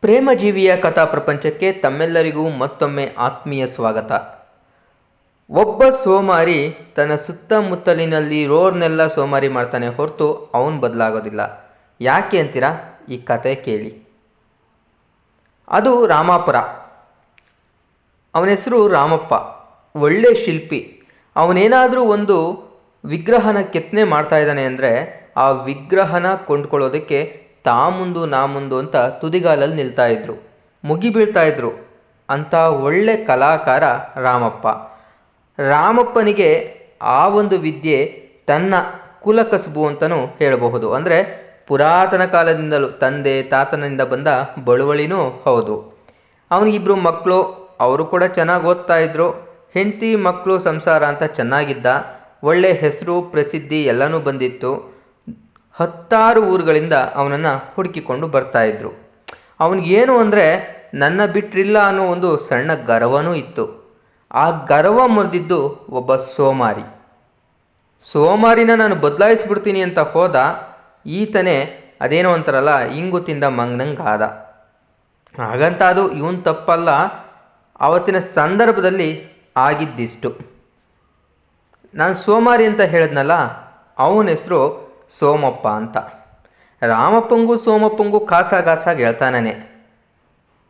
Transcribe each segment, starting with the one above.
ಪ್ರೇಮಜೀವಿಯ ಕಥಾ ಪ್ರಪಂಚಕ್ಕೆ ತಮ್ಮೆಲ್ಲರಿಗೂ ಮತ್ತೊಮ್ಮೆ ಆತ್ಮೀಯ ಸ್ವಾಗತ. ಒಬ್ಬ ಸೋಮಾರಿ ತನ್ನ ಸುತ್ತಮುತ್ತಲಿನಲ್ಲಿ ರೋರ್ನೆಲ್ಲ ಸೋಮಾರಿ ಮಾಡ್ತಾನೆ ಹೊರತು ಅವನು ಬದಲಾಗೋದಿಲ್ಲ. ಯಾಕೆ ಅಂತೀರಾ? ಈ ಕತೆ ಕೇಳಿ. ಅದು ರಾಮಾಪುರ. ಅವನ ಹೆಸರು ರಾಮಪ್ಪ. ಒಳ್ಳೆ ಶಿಲ್ಪಿ. ಅವನೇನಾದರೂ ಒಂದು ವಿಗ್ರಹನ ಕೆತ್ತನೆ ಮಾಡ್ತಾ ಇದ್ದಾನೆ ಅಂದರೆ ಆ ವಿಗ್ರಹನ ಕೊಂಡ್ಕೊಳ್ಳೋದಕ್ಕೆ ತಾ ಮುಂದು ನಾ ಮುಂದು ಅಂತ ತುದಿಗಾಲಲ್ಲಿ ನಿಲ್ತಾ ಇದ್ರು. ಮುಗಿ ಬೀಳ್ತಾ ಇದ್ರು. ಅಂಥ ಒಳ್ಳೆ ಕಲಾಕಾರ ರಾಮಪ್ಪ. ರಾಮಪ್ಪನಿಗೆ ಆ ಒಂದು ವಿದ್ಯೆ ತನ್ನ ಕುಲಕಸುಬು ಅಂತಲೂ ಹೇಳಬಹುದು. ಅಂದರೆ ಪುರಾತನ ಕಾಲದಿಂದಲೂ ತಂದೆ ತಾತನಿಂದ ಬಂದ ಬಳುವಳಿನೂ ಹೌದು. ಅವನಿಗಿಬ್ಬರು ಮಕ್ಕಳು ಅವರು ಕೂಡ ಚೆನ್ನಾಗಿ ಓದ್ತಾ ಇದ್ರು. ಹೆಂಡತಿ ಮಕ್ಕಳು ಸಂಸಾರ ಅಂತ ಚೆನ್ನಾಗಿದ್ದ. ಒಳ್ಳೆ ಹೆಸರು, ಪ್ರಸಿದ್ಧಿ ಎಲ್ಲನೂ ಬಂದಿತ್ತು. ಹತ್ತಾರು ಊರುಗಳಿಂದ ಅವನನ್ನು ಹುಡುಕಿಕೊಂಡು ಬರ್ತಾ ಇದ್ರು. ಅವನಿಗೇನು ಅಂದರೆ, ನನ್ನ ಬಿಟ್ಟರಿಲ್ಲ ಅನ್ನೋ ಒಂದು ಸಣ್ಣ ಗರ್ವನೂ ಇತ್ತು. ಆ ಗರ್ವ ಮುರಿದಿದ್ದು ಒಬ್ಬ ಸೋಮಾರಿ. ಸೋಮಾರಿನ ನಾನು ಬದಲಾಯಿಸ್ಬಿಡ್ತೀನಿ ಅಂತ ಹೋದ ಈತನೇ ಅದೇನೋ ಅಂತಾರಲ್ಲ ಇಂಗು ತಿಂದ ಮಂಗ್ನಂಗೆ ಆದ. ಹಾಗಂತ ಅದು ಇವನ್ ತಪ್ಪಲ್ಲ, ಆವತ್ತಿನ ಸಂದರ್ಭದಲ್ಲಿ ಆಗಿದ್ದಿಷ್ಟು. ನಾನು ಸೋಮಾರಿ ಅಂತ ಹೇಳಿದ್ನಲ್ಲ, ಅವನ ಹೆಸರು ಸೋಮಪ್ಪ ಅಂತ. ರಾಮಪ್ಪಂಗೂ ಸೋಮಪ್ಪಂಗೂ ಕಾಸಾಗಾಸಾಗಿ ಹೇಳ್ತಾನೆ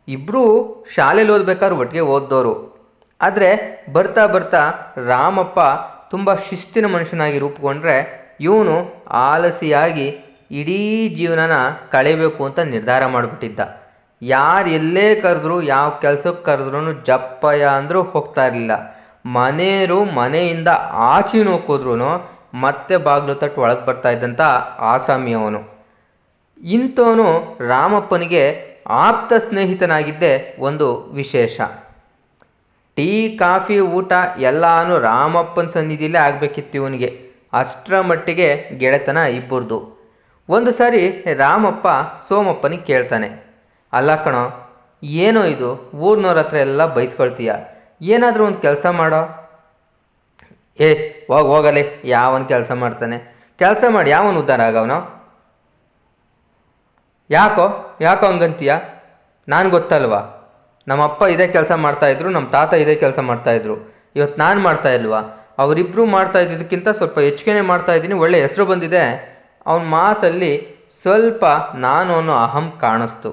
ಇಬ್ಬರೂ ಶಾಲೆಯಲ್ಲಿ ಓದ್ಬೇಕಾದ್ರೆ ಒಟ್ಟಿಗೆ ಓದ್ದೋರು. ಆದರೆ ಬರ್ತಾ ಬರ್ತಾ ರಾಮಪ್ಪ ತುಂಬ ಶಿಸ್ತಿನ ಮನುಷ್ಯನಾಗಿ ರೂಪುಗೊಂಡ್ರೆ ಇವನು ಆಲಸಿಯಾಗಿ ಇಡೀ ಜೀವನನ ಕಳೆಯಬೇಕು ಅಂತ ನಿರ್ಧಾರ ಮಾಡಿಬಿಟ್ಟಿದ್ದ. ಯಾರು ಎಲ್ಲೇ ಕರೆದ್ರು, ಯಾವ ಕೆಲಸಕ್ಕೆ ಕರೆದ್ರೂ ಜಪ್ಪಯ್ಯ ಅಂದರೂ ಹೋಗ್ತಾ ಇರಲಿಲ್ಲ. ಮನೆಯರು ಮನೆಯಿಂದ ಆಚೆ ಹೋದ್ರು ಮತ್ತೆ ಬಾಗಿಲು ತಟ್ಟು ಒಳಗೆ ಬರ್ತಾ ಇದ್ದಂಥ ಆಸಾಮಿ ಅವನು. ಇಂಥವನು ರಾಮಪ್ಪನಿಗೆ ಆಪ್ತ ಸ್ನೇಹಿತನಾಗಿದ್ದೇ ಒಂದು ವಿಶೇಷ. ಟೀ, ಕಾಫಿ, ಊಟ ಎಲ್ಲಾನು ರಾಮಪ್ಪನ ಸನ್ನಿಧಿಯಲ್ಲೇ ಆಗಬೇಕಿತ್ತು ಇವನಿಗೆ. ಅಷ್ಟರ ಮಟ್ಟಿಗೆ ಗೆಳೆತನ ಇಬ್ಬರದು. ಒಂದು ಸಾರಿ ರಾಮಪ್ಪ ಸೋಮಪ್ಪನಿಗೆ ಕೇಳ್ತಾನೆ. ಅಲ್ಲ ಕಣೋ, ಏನೋ ಇದು? ಊರ್ನವ್ರ ಹತ್ರ ಎಲ್ಲ ಬೈಸ್ಕೊಳ್ತೀಯ? ಏನಾದರೂ ಒಂದು ಕೆಲಸ ಮಾಡೋ? ಏ, ಹೋಗಿ, ಹೋಗಲಿ. ಯಾವನ್ ಕೆಲಸ ಮಾಡ್ತಾನೆ? ಕೆಲಸ ಮಾಡಿ ಯಾವನ್ ಉದ್ಧಾರ ಆಗವನು? ಯಾಕೋ? ಯಾಕೋ ಹಂಗಂತೀಯ? ನಾನು ಗೊತ್ತಲ್ವಾ? ನಮ್ಮ ಅಪ್ಪ ಇದೇ ಕೆಲಸ ಮಾಡ್ತಾಯಿದ್ರು ನಮ್ಮ ತಾತ ಇದೇ ಕೆಲಸ ಮಾಡ್ತಾಯಿದ್ರು ಇವತ್ತು ನಾನು ಮಾಡ್ತಾ ಇಲ್ವಾ? ಅವರಿಬ್ಬರು ಮಾಡ್ತಾ ಇದ್ದಿದ್ದಕ್ಕಿಂತ ಸ್ವಲ್ಪ ಹೆಚ್ಚಿಗೆನೇ ಮಾಡ್ತಾ ಇದ್ದೀನಿ. ಒಳ್ಳೆ ಹೆಸರು ಬಂದಿದೆ. ಅವನ ಮಾತಲ್ಲಿ ಸ್ವಲ್ಪ ನಾನು ಅನ್ನೋ ಅಹಂ ಕಾಣಿಸ್ತು.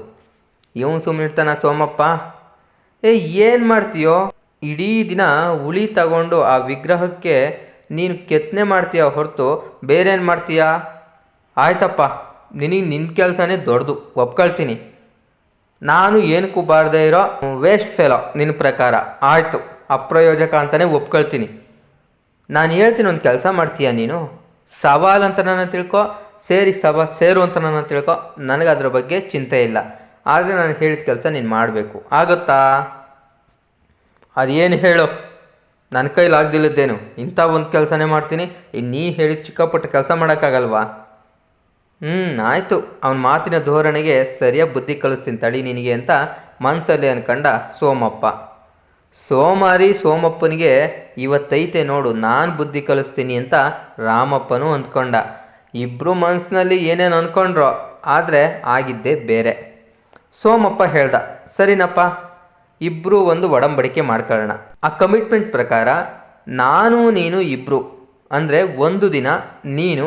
ಇವನು ಸುಮ್ಮನಿರ್ತಾನ ಸೋಮಪ್ಪ. ಏ, ಏನು ಮಾಡ್ತೀಯೋ? ಇಡೀ ದಿನ ಹುಳಿ ತಗೊಂಡು ಆ ವಿಗ್ರಹಕ್ಕೆ ನೀನು ಕೆತ್ತನೆ ಮಾಡ್ತೀಯ ಹೊರತು ಬೇರೇನು ಮಾಡ್ತೀಯ? ಆಯ್ತಪ್ಪ, ನಿನಗೆ ನಿನ್ನ ಕೆಲಸನೇ ದೊಡ್ಡದು, ಒಪ್ಕೊಳ್ತೀನಿ. ನಾನು ಏನಕ್ಕೂ ಬಾರದೇ ಇರೋ ವೇಸ್ಟ್ ಫೆಲೋ ನಿನ್ನ ಪ್ರಕಾರ. ಆಯಿತು, ಅಪ್ರಯೋಜಕ ಅಂತಲೇ ಒಪ್ಕೊಳ್ತೀನಿ. ನಾನು ಹೇಳ್ತೀನಿ ಒಂದು ಕೆಲಸ ಮಾಡ್ತೀಯ ನೀನು? ಸವಾಲ್ ಅಂತ ನನ್ನ ತಿಳ್ಕೊ, ಸೇರಿ ಸವಾ, ಸೇರು ಅಂತ ನನ್ನ ತಿಳ್ಕೊ, ನನಗೆ ಅದ್ರ ಬಗ್ಗೆ ಚಿಂತೆ ಇಲ್ಲ. ಆದರೆ ನಾನು ಹೇಳಿದ ಕೆಲಸ ನೀನು ಮಾಡಬೇಕು. ಆಗುತ್ತಾ? ಅದೇನು ಹೇಳು? ನನ್ನ ಕೈಲಿ ಆಗ್ದಿಲ್ಲದ್ದೇನು ಇಂಥ ಒಂದು ಕೆಲಸನೇ ಮಾಡ್ತೀನಿ. ಇನ್ನು ನೀ ಹೇಳಿದ ಚಿಕ್ಕಪುಟ್ಟ ಕೆಲಸ ಮಾಡೋಕ್ಕಾಗಲ್ವಾ? ಹ್ಞೂ ಆಯಿತು. ಅವನ ಮಾತಿನ ಧೋರಣೆಗೆ ಸರಿಯಾಗಿ ಬುದ್ಧಿ ಕಲಿಸ್ತೀನಿ ತಡಿ ನಿನಗೆ ಅಂತ ಮನಸ್ಸಲ್ಲಿ ಅನ್ಕಂಡ ಸೋಮಪ್ಪ. ಸೋಮಾರಿ ಸೋಮಪ್ಪನಿಗೆ ಇವತ್ತೈತೆ ನೋಡು, ನಾನು ಬುದ್ಧಿ ಕಲಿಸ್ತೀನಿ ಅಂತ ರಾಮಪ್ಪನೂ ಅಂದ್ಕೊಂಡ. ಇಬ್ಬರು ಮನಸ್ಸಿನಲ್ಲಿ ಏನೇನು ಅಂದ್ಕೊಂಡ್ರೋ ಆದರೆ ಆಗಿದ್ದೆ ಬೇರೆ. ಸೋಮಪ್ಪ ಹೇಳ್ದ, ಸರಿನಪ್ಪ. ಇಬ್ಬರು ಒಂದು ಒಡಂಬಡಿಕೆ ಮಾಡ್ಕೊಳ್ಳೋಣ. ಆ ಕಮಿಟ್ಮೆಂಟ್ ಪ್ರಕಾರ ನಾನು ನೀನು ಇಬ್ಬರು ಅಂದರೆ ಒಂದು ದಿನ ನೀನು,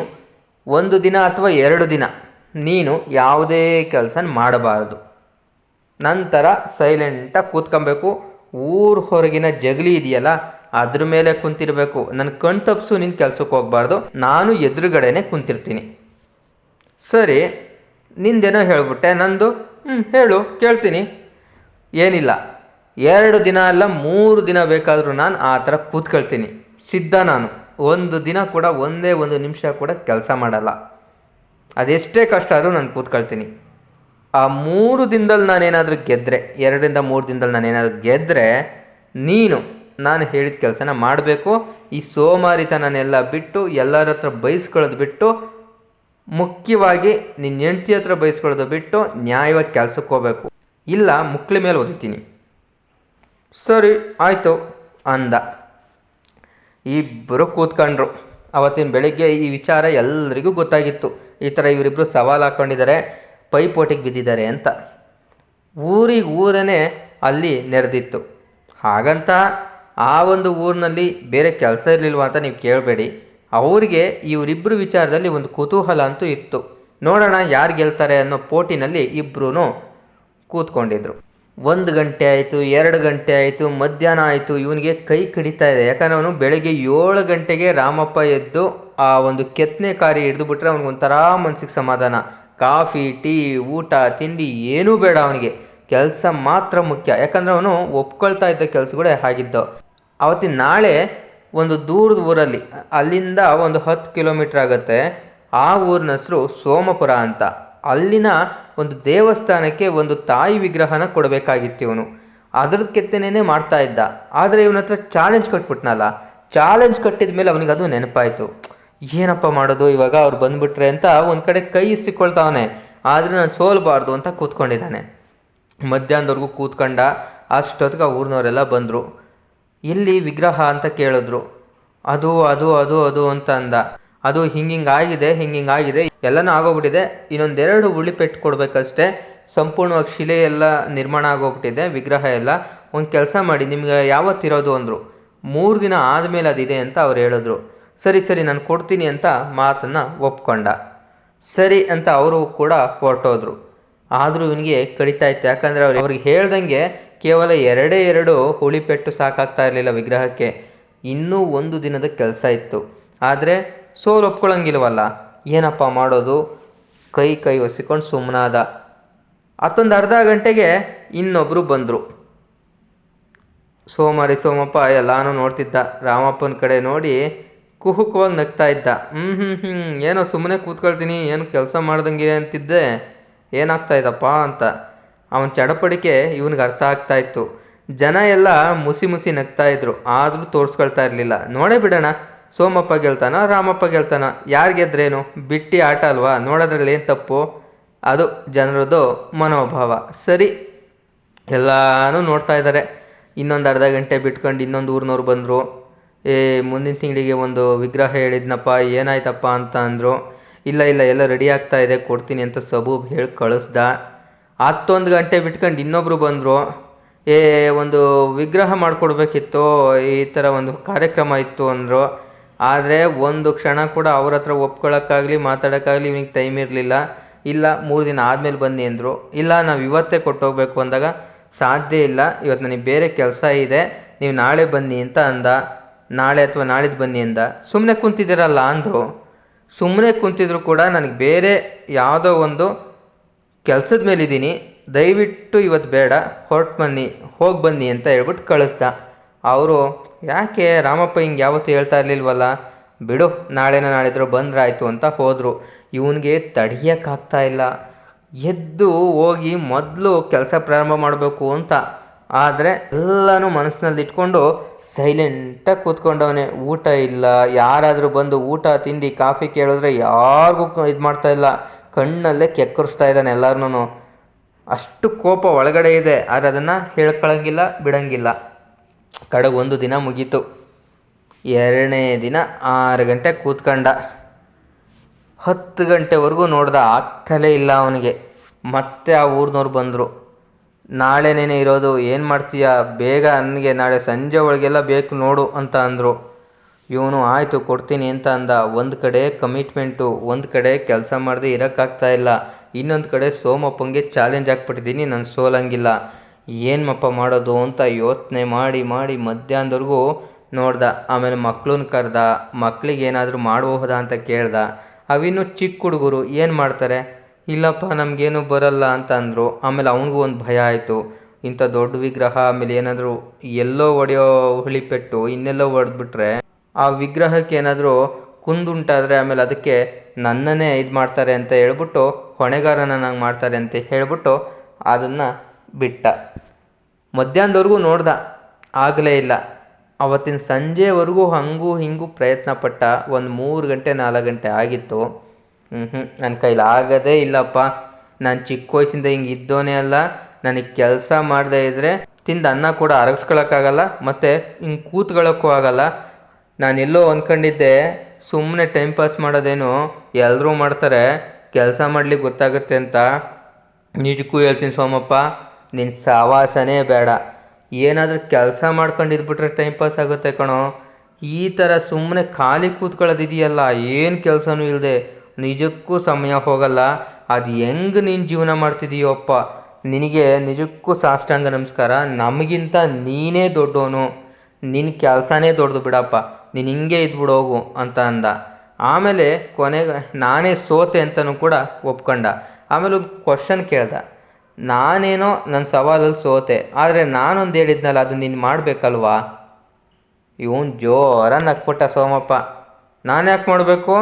ಒಂದು ದಿನ ಅಥವಾ ಎರಡು ದಿನ ನೀನು ಯಾವುದೇ ಕೆಲಸ ಮಾಡಬಾರದು. ನಂತರ ಸೈಲೆಂಟಾಗಿ ಕೂತ್ಕೊಬೇಕು. ಊರ ಹೊರಗಿನ ಜಗಲಿ ಇದೆಯಲ್ಲ, ಅದ್ರ ಮೇಲೆ ಕುಂತಿರಬೇಕು. ನನ್ನ ಕಣ್ ತಪ್ಪಿಸು ನಿನ್ನ ಕೆಲಸಕ್ಕೆ ಹೋಗಬಾರ್ದು. ನಾನು ಎದುರುಗಡೆನೆ ಕುಂತಿರ್ತೀನಿ. ಸರಿ, ನಿಂದೇನೋ ಹೇಳ್ಬಿಟ್ಟೆ. ನಂದು ಹ್ಞೂ ಹೇಳು, ಕೇಳ್ತೀನಿ. ಏನಿಲ್ಲ. ಎರಡು ದಿನ ಅಲ್ಲ, ಮೂರು ದಿನ ಬೇಕಾದರೂ ನಾನು ಆ ಥರ ಕೂತ್ಕೊಳ್ತೀನಿ. ಸಿದ್ಧ ನಾನು. ಒಂದು ದಿನ ಕೂಡ, ಒಂದೇ ಒಂದು ನಿಮಿಷ ಕೂಡ ಕೆಲಸ ಮಾಡಲ್ಲ. ಅದೆಷ್ಟೇ ಕಷ್ಟ ಆದರೂ ನಾನು ಕೂತ್ಕೊಳ್ತೀನಿ. ಆ ಮೂರು ದಿನದಲ್ಲಿ ನಾನೇನಾದರೂ ಗೆದ್ದರೆ ಎರಡರಿಂದ ಮೂರು ದಿನದಲ್ಲಿ ನಾನೇನಾದರೂ ಗೆದ್ದರೆ ನೀನು ನಾನು ಹೇಳಿದ ಕೆಲಸನ ಮಾಡಬೇಕು. ಈ ಸೋಮಾರಿತನನೆಲ್ಲ ಬಿಟ್ಟು, ಎಲ್ಲರ ಹತ್ರ ಬಯಸ್ಕೊಳ್ಳೋದು ಬಿಟ್ಟು, ಮುಖ್ಯವಾಗಿ ನಿನ್ನ ಹೆಂಡತಿ ಹತ್ರ ಬಯಸ್ಕೊಳ್ಳೋದು ಬಿಟ್ಟು ನ್ಯಾಯವಾಗಿ ಕೆಲಸಕ್ಕೆ ಹೋಗಬೇಕು. ಇಲ್ಲ, ಮುಕ್ಳ ಮೇಲೆ ಓದಿತೀನಿ ಸರಿ, ಆಯಿತು, ಅಂದ. ಇಬ್ಬರು ಕೂತ್ಕೊಂಡ್ರು. ಅವತ್ತಿನ ಬೆಳಗ್ಗೆ ಈ ವಿಚಾರ ಎಲ್ರಿಗೂ ಗೊತ್ತಾಗಿತ್ತು. ಈ ಥರ ಇವರಿಬ್ಬರು ಸವಾಲು ಹಾಕ್ಕೊಂಡಿದ್ದಾರೆ ಪೈಪೋಟಿಗೆ ಬಿದ್ದಿದ್ದಾರೆ ಅಂತ. ಊರಿಗೆ ಊರನೇ ಅಲ್ಲಿ ನೆರೆದಿತ್ತು. ಹಾಗಂತ ಆ ಒಂದು ಊರಿನಲ್ಲಿ ಬೇರೆ ಕೆಲಸ ಇರಲಿಲ್ವ ಅಂತ ನೀವು ಕೇಳಬೇಡಿ. ಅವರಿಗೆ ಇವರಿಬ್ಬರು ವಿಚಾರದಲ್ಲಿ ಒಂದು ಕುತೂಹಲ ಅಂತೂ ಇತ್ತು. ನೋಡೋಣ ಯಾರು ಗೆಲ್ತಾರೆ ಅನ್ನೋ ಪೋಟಿನಲ್ಲಿ ಇಬ್ಬರೂ ಕೂತ್ಕೊಂಡಿದ್ರು. ಒಂದು ಗಂಟೆ ಆಯಿತು, ಎರಡು ಗಂಟೆ ಆಯಿತು, ಮಧ್ಯಾಹ್ನ ಆಯಿತು, ಇವನಿಗೆ ಕೈ ಕಡಿತಾ ಇದೆ. ಯಾಕಂದರೆ ಅವನು ಬೆಳಗ್ಗೆ ಏಳು ಗಂಟೆಗೆ ರಾಮಪ್ಪ ಎದ್ದು ಆ ಒಂದು ಕೆತ್ತನೆ ಕಾರ್ಯ ಹಿಡಿದು ಬಿಟ್ರೆ ಅವ್ನಿಗೊಂಥರ ಮನಸ್ಸಿಗೆ ಸಮಾಧಾನ. ಕಾಫಿ, ಟೀ, ಊಟ, ತಿಂಡಿ ಏನೂ ಬೇಡ ಅವನಿಗೆ. ಕೆಲಸ ಮಾತ್ರ ಮುಖ್ಯ. ಯಾಕಂದರೆ ಅವನು ಒಪ್ಕೊಳ್ತಾ ಇದ್ದ ಕೆಲಸಗಳೇ ಆಗಿದ್ದು. ಅವತ್ತಿನ ನಾಳೆ ಒಂದು ದೂರದ ಊರಲ್ಲಿ, ಅಲ್ಲಿಂದ ಒಂದು ಹತ್ತು ಕಿಲೋಮೀಟ್ರ್ ಆಗುತ್ತೆ. ಆ ಊರಿನ ಹೆಸರು ಸೋಮಪುರ ಅಂತ. ಅಲ್ಲಿನ ಒಂದು ದೇವಸ್ಥಾನಕ್ಕೆ ಒಂದು ತಾಯಿ ವಿಗ್ರಹನ ಕೊಡಬೇಕಾಗಿತ್ತು ಇವನು ಅದ್ರದ್ದು ಕೆತ್ತನೆನೇ ಮಾಡ್ತಾ ಇದ್ದ. ಆದರೆ ಇವನ ಹತ್ರ ಚಾಲೆಂಜ್ ಕಟ್ಬಿಟ್ನಲ್ಲ. ಚಾಲೆಂಜ್ ಕಟ್ಟಿದ ಮೇಲೆ ಅವನಿಗೆ ಅದು ನೆನಪಾಯಿತು. ಏನಪ್ಪ ಮಾಡೋದು ಇವಾಗ? ಅವ್ರು ಬಂದುಬಿಟ್ರೆ ಅಂತ ಒಂದು ಕಡೆ ಕೈ ಸಿಕ್ಕೊಳ್ತಾವನೆ ಆದರೆ ನಾನು ಸೋಲ್ಬಾರ್ದು ಅಂತ ಕೂತ್ಕೊಂಡಿದ್ದಾನೆ. ಮಧ್ಯಾಹ್ನದವರೆಗೂ ಕೂತ್ಕೊಂಡ ಅಷ್ಟೊತ್ತಿಗೆ ಊರಿನವರೆಲ್ಲ ಬಂದರು. ಎಲ್ಲಿ ವಿಗ್ರಹ ಅಂತ ಕೇಳಿದ್ರು. ಅದು ಅದು ಅದು ಅದು ಅಂತ ಅಂದ. ಅದು ಹಿಂಗಿಂಗಾಗಿದೆ ಆಗಿದೆ, ಹಿಂಗಿಂಗ್ ಆಗಿದೆ, ಎಲ್ಲನೂ ಆಗೋಗ್ಬಿಟ್ಟಿದೆ. ಇನ್ನೊಂದೆರಡು ಉಳಿಪೆಟ್ಟು ಕೊಡಬೇಕಷ್ಟೇ. ಸಂಪೂರ್ಣವಾಗಿ ಶಿಲೆ ಎಲ್ಲ ನಿರ್ಮಾಣ ಆಗೋಗ್ಬಿಟ್ಟಿದೆ, ವಿಗ್ರಹ ಎಲ್ಲ. ಒಂದು ಕೆಲಸ ಮಾಡಿ, ನಿಮಗೆ ಯಾವತ್ತಿರೋದು ಅಂದರು. ಮೂರು ದಿನ ಆದಮೇಲೆ ಅದಿದೆ ಅಂತ ಅವ್ರು ಹೇಳಿದ್ರು. ಸರಿ ಸರಿ, ನಾನು ಕೊಡ್ತೀನಿ ಅಂತ ಮಾತನ್ನು ಒಪ್ಕೊಂಡ. ಸರಿ ಅಂತ ಅವರು ಕೂಡ ಹೊರಟೋದ್ರು. ಆದರೂ ಇವನಿಗೆ ಕಡಿತಾ ಇತ್ತು. ಯಾಕಂದರೆ ಅವ್ರು ಅವ್ರಿಗೆ ಹೇಳ್ದಂಗೆ ಕೇವಲ ಎರಡೇ ಎರಡು ಹುಳಿಪೆಟ್ಟು ಸಾಕಾಗ್ತಾ ಇರಲಿಲ್ಲ ವಿಗ್ರಹಕ್ಕೆ. ಇನ್ನೂ ಒಂದು ದಿನದ ಕೆಲಸ ಇತ್ತು. ಆದರೆ ಸೋಲು ಒಪ್ಕೊಳ್ಳಂಗಿಲ್ವಲ್ಲ? ಏನಪ್ಪ ಮಾಡೋದು? ಕೈ ಕೈ ಒಸಿಕೊಂಡು ಸುಮ್ಮನಾದ ಹತ್ತೊಂದು ಅರ್ಧ ಗಂಟೆಗೆ ಇನ್ನೊಬ್ಬರು ಬಂದರು. ಸೋಮಾರಿ ಸೋಮಪ್ಪ, ಎಲ್ಲಾನು ನೋಡ್ತಿದ್ದ. ರಾಮಪ್ಪನ ಕಡೆ ನೋಡಿ ಕುಹುಕವಾಗಿ ನಗ್ತಾ ಇದ್ದ. ಹ್ಞೂ ಹ್ಞೂ ಹ್ಞೂ ಏನೋ ಸುಮ್ಮನೆ ಕೂತ್ಕೊಳ್ತೀನಿ, ಏನು ಕೆಲಸ ಮಾಡ್ದಂಗೆ ಅಂತಿದ್ದೆ. ಏನಾಗ್ತಾ ಅಂತ. ಅವನ ಚಡಪಡಿಕೆ ಇವನಿಗೆ ಅರ್ಥ ಆಗ್ತಾ ಇತ್ತು. ಜನ ಎಲ್ಲ ಮುಸಿ ಮುಸಿ ನಗ್ತಾ ಇದ್ರು. ಆದರೂ ತೋರಿಸ್ಕೊಳ್ತಾ ಇರಲಿಲ್ಲ. ನೋಡೇ ಬಿಡೋಣ. ಸೋಮಪ್ಪ ಗೆಲ್ತಾನ, ರಾಮಪ್ಪ ಗೆಲ್ತಾನ? ಯಾರು ಗೆದ್ರೇನು? ಬಿಟ್ಟಿ ಆಟ ಅಲ್ವಾ? ನೋಡೋದ್ರಲ್ಲಿ ಏನು ತಪ್ಪು? ಅದು ಜನರದ್ದು ಮನೋಭಾವ. ಸರಿ, ಎಲ್ಲಾನು ನೋಡ್ತಾ ಇದ್ದಾರೆ ಇನ್ನೊಂದು ಅರ್ಧ ಗಂಟೆ ಬಿಟ್ಕೊಂಡು ಇನ್ನೊಂದು ಊರಿನವ್ರು ಬಂದರು. ಏ, ಮುಂದಿನ ತಿಂಗಳಿಗೆ ಒಂದು ವಿಗ್ರಹ ಹೇಳಿದ್ನಪ್ಪ, ಏನಾಯ್ತಪ್ಪ ಅಂತ ಅಂದರು. ಇಲ್ಲ ಇಲ್ಲ, ಎಲ್ಲ ರೆಡಿ ಆಗ್ತಾ ಇದೆ, ಕೊಡ್ತೀನಿ ಅಂತ ಸಬೂಬ್ ಹೇಳಿ ಕಳಿಸ್ದ. ಹತ್ತೊಂದು ಗಂಟೆ ಬಿಟ್ಕೊಂಡು ಇನ್ನೊಬ್ಬರು ಬಂದರು. ಏ, ಒಂದು ವಿಗ್ರಹ ಮಾಡಿಕೊಡ್ಬೇಕಿತ್ತು, ಈ ಥರ ಒಂದು ಕಾರ್ಯಕ್ರಮ ಇತ್ತು ಅಂದರು. ಆದರೆ ಒಂದು ಕ್ಷಣ ಕೂಡ ಅವ್ರ ಹತ್ರ ಒಪ್ಕೊಳ್ಳೋಕ್ಕಾಗಲಿ ಮಾತಾಡೋಕ್ಕಾಗಲಿ ಇವ್ನಿಗೆ ಟೈಮ್ ಇರಲಿಲ್ಲ. ಇಲ್ಲ, ಮೂರು ದಿನ ಆದಮೇಲೆ ಬನ್ನಿ ಅಂದರು. ಇಲ್ಲ, ನಾವು ಇವತ್ತೇ ಕೊಟ್ಟೋಗ್ಬೇಕು ಅಂದಾಗ ಸಾಧ್ಯ ಇಲ್ಲ. ಇವತ್ತು ನನಗೆ ಬೇರೆ ಕೆಲಸ ಇದೆ. ನೀವು ನಾಳೆ ಬನ್ನಿ ಅಂತ ಅಂದ. ನಾಳೆ ಅಥವಾ ನಾಳಿದ್ದು ಬನ್ನಿ ಅಂದ. ಸುಮ್ಮನೆ ಕುಂತಿದ್ದೀರಲ್ಲ ಅಂದರು. ಸುಮ್ಮನೆ ಕುಂತಿದ್ರು ಕೂಡ ನನಗೆ ಬೇರೆ ಯಾವುದೋ ಒಂದು ಕೆಲಸದ ಮೇಲಿದ್ದೀನಿ. ದಯವಿಟ್ಟು ಇವತ್ತು ಬೇಡ. ಹೊರಟು ಬನ್ನಿ. ಹೋಗಿ ಬನ್ನಿ ಅಂತ ಹೇಳ್ಬಿಟ್ಟು ಕಳಿಸ್ದ. ಅವರು, ಯಾಕೆ ರಾಮಪ್ಪ ಹಿಂಗೆ ಯಾವತ್ತೂ ಹೇಳ್ತಾ ಇರಲಿಲ್ವಲ್ಲ? ಬಿಡು, ನಾಳೆನ ನಾಳಿದ್ರು ಬಂದ್ರಾಯಿತು ಅಂತ ಹೋದರು. ಇವನಿಗೆ ತಡಿಯೋಕ್ಕಾಗ್ತಾ ಇಲ್ಲ. ಎದ್ದು ಹೋಗಿ ಮೊದಲು ಕೆಲಸ ಪ್ರಾರಂಭ ಮಾಡಬೇಕು ಅಂತ. ಆದರೆ ಎಲ್ಲನೂ ಮನಸ್ಸಿನಲ್ಲಿ ಇಟ್ಕೊಂಡು ಸೈಲೆಂಟಾಗಿ ಕೂತ್ಕೊಂಡವನೇ. ಊಟ ಇಲ್ಲ. ಯಾರಾದರೂ ಬಂದು ಊಟ, ತಿಂಡಿ, ಕಾಫಿ ಕೇಳಿದ್ರೆ ಯಾರಿಗೂ ಇದು ಮಾಡ್ತಾ ಇಲ್ಲ. ಕಣ್ಣಲ್ಲೇ ಕೆಕ್ಕರಿಸ್ತಾ ಇದ್ದಾನೆ ಎಲ್ಲರನ್ನೂ. ಅಷ್ಟು ಕೋಪ ಒಳಗಡೆ ಇದೆ. ಆದರೆ ಅದನ್ನು ಹೇಳ್ಕೊಳ್ಳೋಂಗಿಲ್ಲ ಬಿಡಂಗಿಲ್ಲ. ಕಡೆಗೆ ಒಂದು ದಿನ ಮುಗೀತು. ಎರಡನೇ ದಿನ ಆರು ಗಂಟೆ ಕೂತ್ಕೊಂಡ. ಹತ್ತು ಗಂಟೆವರೆಗೂ ನೋಡ್ದ ಆಗ್ತಲೇ ಇಲ್ಲ ಅವನಿಗೆ. ಮತ್ತೆ ಆ ಊರಿನವ್ರು ಬಂದರು. ನಾಳೆನೇ ಇರೋದು, ಏನು ಮಾಡ್ತೀಯ? ಬೇಗ ನನಗೆ ನಾಳೆ ಸಂಜೆ ಒಳಗೆಲ್ಲ ಬೇಕು ನೋಡು ಅಂತ ಅಂದರು. ಇವನು ಆಯಿತು, ಕೊಡ್ತೀನಿ ಅಂತ ಅಂದ. ಒಂದು ಕಡೆ ಕಮಿಟ್ಮೆಂಟು ಒಂದು ಕಡೆ ಕೆಲಸ ಮಾಡದೆ ಇರೋಕ್ಕಾಗ್ತಾ ಇಲ್ಲ. ಇನ್ನೊಂದು ಕಡೆ ಸೋಮಪ್ಪಂಗೆ ಚಾಲೆಂಜ್ ಹಾಕ್ಬಿಟ್ಟಿದ್ದೀನಿ, ನಾನು ಸೋಲಂಗಿಲ್ಲ. ಏನಪ್ಪ ಮಾಡೋದು ಅಂತ ಯೋಚನೆ ಮಾಡಿ ಮಾಡಿ ಮಧ್ಯಾಹ್ನದವರೆಗೂ ನೋಡ್ದ. ಆಮೇಲೆ ಮಕ್ಳನ್ನ ಕರೆದ. ಮಕ್ಳಿಗೆ ಏನಾದರೂ ಮಾಡಬಹುದಾ ಅಂತ ಕೇಳ್ದ. ಅವಿನ್ನೂ ಚಿಕ್ಕ ಹುಡುಗರು, ಏನು ಮಾಡ್ತಾರೆ? ಇಲ್ಲಪ್ಪ, ನಮಗೇನು ಬರಲ್ಲ ಅಂತ ಅಂದರು ಆಮೇಲೆ ಅವನಿಗೂ ಒಂದು ಭಯ ಆಯಿತು. ಇಂಥ ದೊಡ್ಡ ವಿಗ್ರಹ, ಆಮೇಲೆ ಏನಾದರೂ ಎಲ್ಲೋ ಹೊಡೆಯೋ ಹುಳಿಪೆಟ್ಟು ಇನ್ನೆಲ್ಲೋ ಹೊಡೆದ್ಬಿಟ್ರೆ ಆ ವಿಗ್ರಹಕ್ಕೆ ಏನಾದರೂ ಕುಂದುಂಟಾದರೆ ಆಮೇಲೆ ಅದಕ್ಕೆ ನನ್ನನ್ನೇ ಇದು ಮಾಡ್ತಾರೆ ಅಂತ ಹೇಳ್ಬಿಟ್ಟು ಹೊಣೆಗಾರನ ನಂಗೆ ಮಾಡ್ತಾರೆ ಅಂತ ಹೇಳ್ಬಿಟ್ಟು, ಅದನ್ನು ಬಿಟ್ಟ. ಮಧ್ಯಾಹ್ನದವರೆಗೂ ನೋಡ್ದ, ಆಗಲೇ ಇಲ್ಲ. ಅವತ್ತಿನ ಸಂಜೆವರೆಗೂ ಹಂಗೂ ಹಿಂಗೂ ಪ್ರಯತ್ನ ಪಟ್ಟ ಒಂದು ಮೂರು ಗಂಟೆ, ನಾಲ್ಕು ಗಂಟೆ ಆಗಿತ್ತು. ಹ್ಞೂ ಹ್ಞೂ ನನ್ನ ಕೈಲಿ ಆಗೋದೇ ಇಲ್ಲಪ್ಪ. ನಾನು ಚಿಕ್ಕ ವಯಸ್ಸಿಂದ ಹಿಂಗೆ ಇದ್ದೋನೇ ಅಲ್ಲ. ನನಗೆ ಕೆಲಸ ಮಾಡದೇ ಇದ್ದರೆ ತಿಂದು ಅನ್ನ ಕೂಡ ಅರಗಿಸ್ಕೊಳಕ್ಕಾಗಲ್ಲ, ಮತ್ತು ಹಿಂಗೆ ಕೂತ್ಕೊಳ್ಳೋಕ್ಕೂ ಆಗಲ್ಲ. ನಾನೆಲ್ಲೋ ಅಂದ್ಕೊಂಡಿದ್ದೆ ಸುಮ್ಮನೆ ಟೈಮ್ ಪಾಸ್ ಮಾಡೋದೇನು ಎಲ್ಲರೂ ಮಾಡ್ತಾರೆ, ಕೆಲಸ ಮಾಡಲಿಕ್ಕೆ ಗೊತ್ತಾಗುತ್ತೆ ಅಂತ. ನಿಜಕ್ಕೂ ಹೇಳ್ತೀನಿ ಸೋಮಪ್ಪ ನಿನ್ನ ಸವಾಸನೇ ಬೇಡ. ಏನಾದರೂ ಕೆಲಸ ಮಾಡ್ಕೊಂಡಿದ್ಬಿಟ್ರೆ ಟೈಮ್ ಪಾಸ್ ಆಗುತ್ತೆ ಕಣೋ. ಈ ಥರ ಸುಮ್ಮನೆ ಖಾಲಿ ಕೂತ್ಕೊಳ್ಳೋದಿದೆಯಲ್ಲ, ಏನು ಕೆಲಸನೂ ಇಲ್ಲದೆ ನಿಜಕ್ಕೂ ಸಮಯ ಹೋಗಲ್ಲ. ಅದು ಹೆಂಗೆ ನೀನು ಜೀವನ ಮಾಡ್ತಿದೀಯೋಪ್ಪ ನಿನಗೆ ನಿಜಕ್ಕೂ ಸಾಷ್ಟಾಂಗ ನಮಸ್ಕಾರ. ನಮಗಿಂತ ನೀನೇ ದೊಡ್ಡವನು. ನಿನ್ನ ಕೆಲಸನೇ ದೊಡ್ಡದು ಬಿಡಪ್ಪ. ನೀನು ಹಿಂಗೆ ಇದ್ಬಿಡು ಹೋಗು ಅಂತ ಅಂದ. ಆಮೇಲೆ ಕೊನೆಗೆ ನಾನೇ ಸೋತೆ ಅಂತಲೂ ಕೂಡ ಒಪ್ಕೊಂಡ. ಆಮೇಲೆ ಒಂದು ಕ್ವಶನ್ ಕೇಳ್ದ. ನಾನೇನೋ ನನ್ನ ಸವಾಲಲ್ಲಿ ಸೋತೆ, ಆದರೆ ನಾನೊಂದು ಹೇಳಿದ್ನಲ್ಲ, ಅದು ನೀನು ಮಾಡಬೇಕಲ್ವಾ? ಇವನು ಜೋರ ನಕ್ಬಿಟ್ಟ ಸೋಮಪ್ಪ. ನಾನು ಯಾಕೆ ಮಾಡಬೇಕು?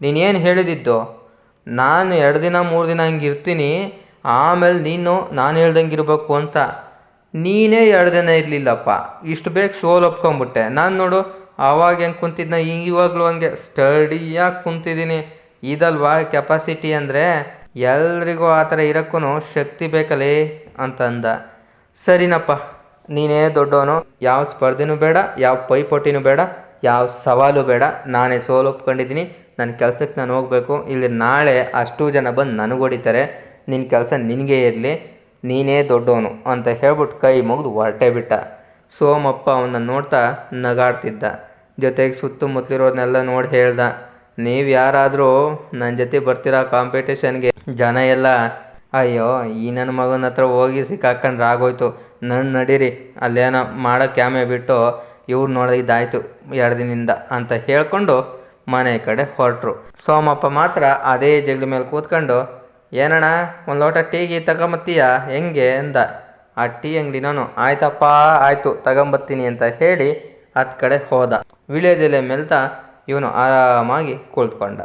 ನೀನೇನು ಹೇಳಿದಿದ್ದು? ನಾನು ಎರಡು ದಿನ, ಮೂರು ದಿನ ಹಂಗೆ ಇರ್ತೀನಿ, ಆಮೇಲೆ ನೀನು ನಾನು ಹೇಳ್ದಂಗೆ ಇರಬೇಕು ಅಂತ. ನೀನೇ ಎರಡು ದಿನ ಇರಲಿಲ್ಲಪ್ಪ. ಇಷ್ಟು ಬೇಗ ಸೋಲು ಒಪ್ಕೊಂಬಿಟ್ಟೆ. ನಾನು ನೋಡು ಆವಾಗ ಹೆಂಗೆ ಕುಂತಿದ್ನ, ಇವಾಗಲೂ ಹಂಗೆ ಸ್ಟಡಿಯಾಗಿ ಕುಂತಿದ್ದೀನಿ. ಇದಲ್ವಾ ಕೆಪಾಸಿಟಿ ಅಂದರೆ ಎಲ್ರಿಗೂ ಆ ಥರ ಇರೋಕ್ಕೂ ಶಕ್ತಿ ಬೇಕಲೇ ಅಂತ ಅಂದ ಸರಿನಪ್ಪ, ನೀನೇ ದೊಡ್ಡವನು, ಯಾವ ಸ್ಪರ್ಧೆನೂ ಬೇಡ, ಯಾವ ಪೈಪೋಟಿನೂ ಬೇಡ, ಯಾವ ಸವಾಲು ಬೇಡ. ನಾನೇ ಸೋಲು ಒಪ್ಕೊಂಡಿದ್ದೀನಿ, ನನ್ನ ಕೆಲಸಕ್ಕೆ ನಾನು ಹೋಗಬೇಕು. ಇಲ್ಲಿ ನಾಳೆ ಅಷ್ಟು ಜನ ಬಂದು ನನಗೆ ಹೊಡಿತಾರೆ. ನಿನ್ನ ಕೆಲಸ ನಿನಗೇ ಇರಲಿ, ನೀನೇ ದೊಡ್ಡವನು ಅಂತ ಹೇಳ್ಬಿಟ್ಟು ಕೈ ಮುಗಿದು ಹೊರಟೇ ಬಿಟ್ಟ. ಸೋಮಪ್ಪ ಅವನ್ನ ನೋಡ್ತಾ ನಗಾಡ್ತಿದ್ದ. ಜೊತೆಗೆ ಸುತ್ತಮುತ್ತಲಿರೋದನ್ನೆಲ್ಲ ನೋಡಿ ಹೇಳ್ದ, ನೀವು ಯಾರಾದರೂ ನನ್ನ ಜೊತೆ ಬರ್ತೀರಾ ಕಾಂಪಿಟೇಷನ್ಗೆ ಜನ ಎಲ್ಲ, ಅಯ್ಯೋ, ಈ ನನ್ನ ಮಗನ ಹತ್ರ ಹೋಗಿ ಸಿಕ್ಕಾಕಂಡ್ರೆ ಆಗೋಯ್ತು. ನನ್ನ ನಡೀರಿ, ಅಲ್ಲೇನೋ ಮಾಡೋ ಕ್ಯಾಮೆ ಬಿಟ್ಟು ಇವ್ರು ನೋಡಿದ್ದಾಯ್ತು ಎರಡು ದಿನದಿಂದ ಅಂತ ಹೇಳಿಕೊಂಡು ಮನೆ ಕಡೆ ಹೊರಟ್ರು. ಸೋಮಪ್ಪ ಮಾತ್ರ ಅದೇ ಜಗಳ ಮೇಲೆ ಕೂತ್ಕೊಂಡು, ಏನಣ್ಣ, ಒಂದು ಲೋಟ ಟೀ ಗೀ ತಗೊಂಬತ್ತೀಯ? ಹೆಂಗೆ? ಅಂದ. ಆ ಟೀ ಅಂಗಡಿನೂ ಆಯ್ತಪ್ಪ, ಆಯಿತು, ತಗೊಂಬತ್ತೀನಿ ಅಂತ ಹೇಳಿ ಹತ್ತು ಕಡೆ ಹೋದ. ವಿಳ್ಯದೆಲೆ ಮೆಲ್ತಾ ಇವನು ಆರಾಮಾಗಿ ಕುಳಿತುಕೊಂಡ